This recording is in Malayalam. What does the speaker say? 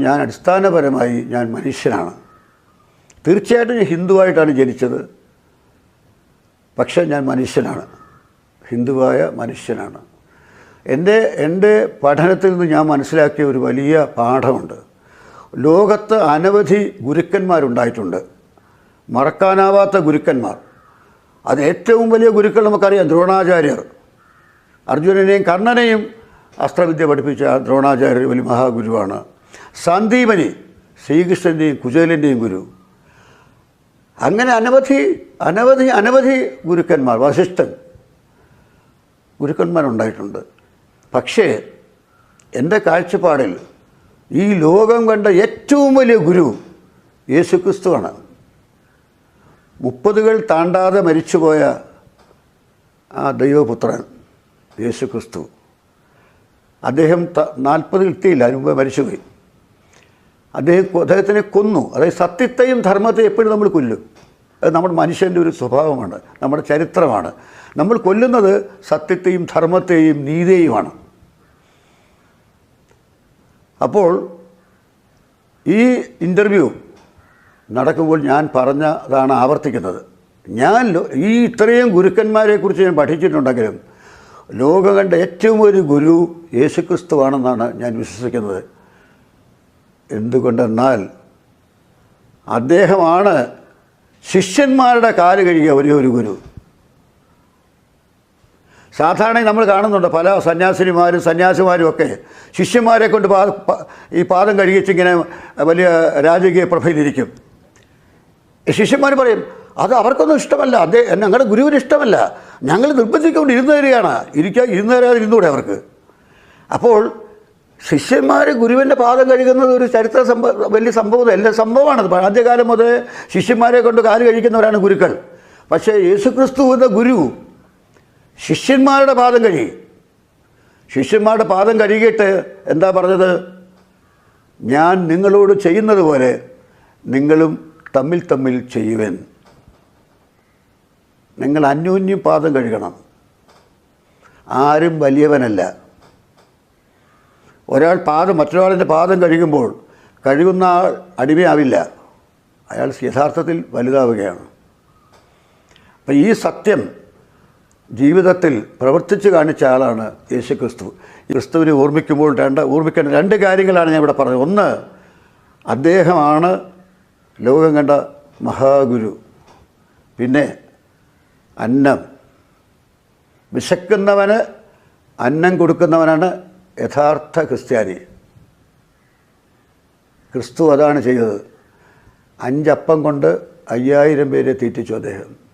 ഞാൻ അടിസ്ഥാനപരമായി ഞാൻ മനുഷ്യനാണ്. തീർച്ചയായിട്ടും ഞാൻ ഹിന്ദുവായിട്ടാണ് ജനിച്ചത്. പക്ഷേ ഞാൻ മനുഷ്യനാണ്. ഹിന്ദുവായ മനുഷ്യനാണ്. എന്റെ എന്റെ പഠനത്തിൽ നിന്ന് ഞാൻ മനസ്സിലാക്കിയ ഒരു വലിയ പാഠമുണ്ട്. ലോകത്ത് അനവധി ഗുരുക്കന്മാരുണ്ടായിട്ടുണ്ട്. മറക്കാനാവാത്ത ഗുരുക്കന്മാർ. അത് ഏറ്റവും വലിയ ഗുരുക്കൾ നമുക്കറിയാം ദ്രോണാചാര്യർ. അർജുനനെയും കർണനെയും അസ്ത്രവിദ്യ പഠിപ്പിച്ച ദ്രോണാചാര്യർ വലിയ മഹാഗുരുവാണ്. സന്ദീപനി ശ്രീകൃഷ്ണന്റെയും കുചേലന്റെയും ഗുരു. അങ്ങനെ അനവധി അനവധി അനവധി ഗുരുക്കന്മാർ വസിഷ്ഠൻ ഗുരുക്കന്മാരുണ്ടായിട്ടുണ്ട്. പക്ഷേ എന്റെ കാഴ്ചപ്പാടിൽ ഈ ലോകം കണ്ട ഏറ്റവും വലിയ ഗുരു യേശുക്രിസ്തുവാണ്. മുപ്പതുകൾ താണ്ടാതെ മരിച്ചുപോയ ആ ദൈവപുത്രൻ യേശുക്രിസ്തു. അദ്ദേഹം നാൽപ്പത് കിട്ടിയില്ല അതിന് മുമ്പ് മരിച്ചുപോയി. അദ്ദേഹം അദ്ദേഹത്തിനെ കൊന്നു. അതായത് സത്യത്തെയും ധർമ്മത്തെയും എപ്പോഴും നമ്മൾ കൊല്ലും. അത് നമ്മുടെ മനുഷ്യന്റെ ഒരു സ്വഭാവമാണ് നമ്മുടെ ചരിത്രമാണ്. നമ്മൾ കൊല്ലുന്നത് സത്യത്തെയും ധർമ്മത്തെയും നീതിയെയുമാണ്. അപ്പോൾ ഈ ഇന്റർവ്യൂ നടക്കുമ്പോൾ ഞാൻ പറഞ്ഞതാണ് ആവർത്തിക്കുന്നത്. ഞാൻ ഈ ഇത്രയും ഗുരുക്കന്മാരെക്കുറിച്ച് ഞാൻ പഠിച്ചിട്ടുണ്ടെങ്കിലും ലോകം കണ്ട ഏറ്റവും ഒരു ഗുരു യേശുക്രിസ്തുവാണെന്നാണ് ഞാൻ വിശ്വസിക്കുന്നത്. എന്തുകൊണ്ടെന്നാൽ അദ്ദേഹമാണ് ശിഷ്യന്മാരുടെ കാൽ കഴുകിയ ഒരേ ഒരു ഗുരു. സാധാരണ നമ്മൾ കാണുന്നുണ്ട് പല സന്യാസിനിമാരും സന്യാസിമാരും ഒക്കെ ശിഷ്യന്മാരെ കൊണ്ട് പാ ഈ പാദം കഴുകിച്ചിങ്ങനെ വലിയ രാജകീയ പ്രഭയിലിരിക്കും. ശിഷ്യന്മാർ പറയും അത് അവർക്കൊന്നും ഇഷ്ടമല്ല. അദ്ദേഹം ഞങ്ങളുടെ ഗുരുവിന് ഇഷ്ടമല്ല. ഞങ്ങൾ നിർബന്ധിക്കൊണ്ട് ഇരുന്ന് തരികയാണ്. ഇരിക്കാൻ ഇരുന്ന് തരാതിരുന്നൂടെ അവർക്ക്. അപ്പോൾ ശിഷ്യന്മാർ ഗുരുവിന്റെ പാദം കഴുകുന്നത് ഒരു ചരിത്ര സംഭവ വലിയ സംഭവം എല്ലാ സംഭവമാണത്. ആദ്യകാലം മുതൽ ശിഷ്യന്മാരെ കൊണ്ട് കാൽ കഴിക്കുന്നവരാണ് ഗുരുക്കൾ. പക്ഷേ യേശുക്രിസ്തു എന്ന ഗുരു ശിഷ്യന്മാരുടെ പാദം കഴുകി. ശിഷ്യന്മാരുടെ പാദം കഴുകിയിട്ട് എന്താ പറഞ്ഞത്? ഞാൻ നിങ്ങളോട് ചെയ്യുന്നത് പോലെ നിങ്ങളും തമ്മിൽ തമ്മിൽ ചെയ്യുവൻ. നിങ്ങൾ അന്യോന്യം പാദം കഴുകണം. ആരും വലിയവനല്ല. ഒരാൾ പാദം മറ്റൊരാളിന്റെ പാദം കഴുകുമ്പോൾ കഴുകുന്ന ആൾ അടിമയാവില്ല. അയാൾ യഥാർത്ഥത്തിൽ വലുതാവുകയാണ്. അപ്പം ഈ സത്യം ജീവിതത്തിൽ പ്രവർത്തിച്ച് കാണിച്ച ആളാണ് യേശു ക്രിസ്തു ക്രിസ്തുവിനെ ഓർമ്മിക്കുമ്പോൾ രണ്ട് ഓർമ്മിക്കേണ്ട രണ്ട് കാര്യങ്ങളാണ് ഞാൻ ഇവിടെ പറഞ്ഞത്. ഒന്ന് അദ്ദേഹമാണ് ലോകം കണ്ട മഹാഗുരു. പിന്നെ അന്നം. വിശക്കുന്നവന് അന്നം കൊടുക്കുന്നവനാണ് യഥാർത്ഥ ക്രിസ്ത്യാനി. ക്രിസ്തു അതാണ് ചെയ്തത്. അഞ്ചപ്പം കൊണ്ട് അയ്യായിരം പേരെ തീറ്റിച്ചു അദ്ദേഹം.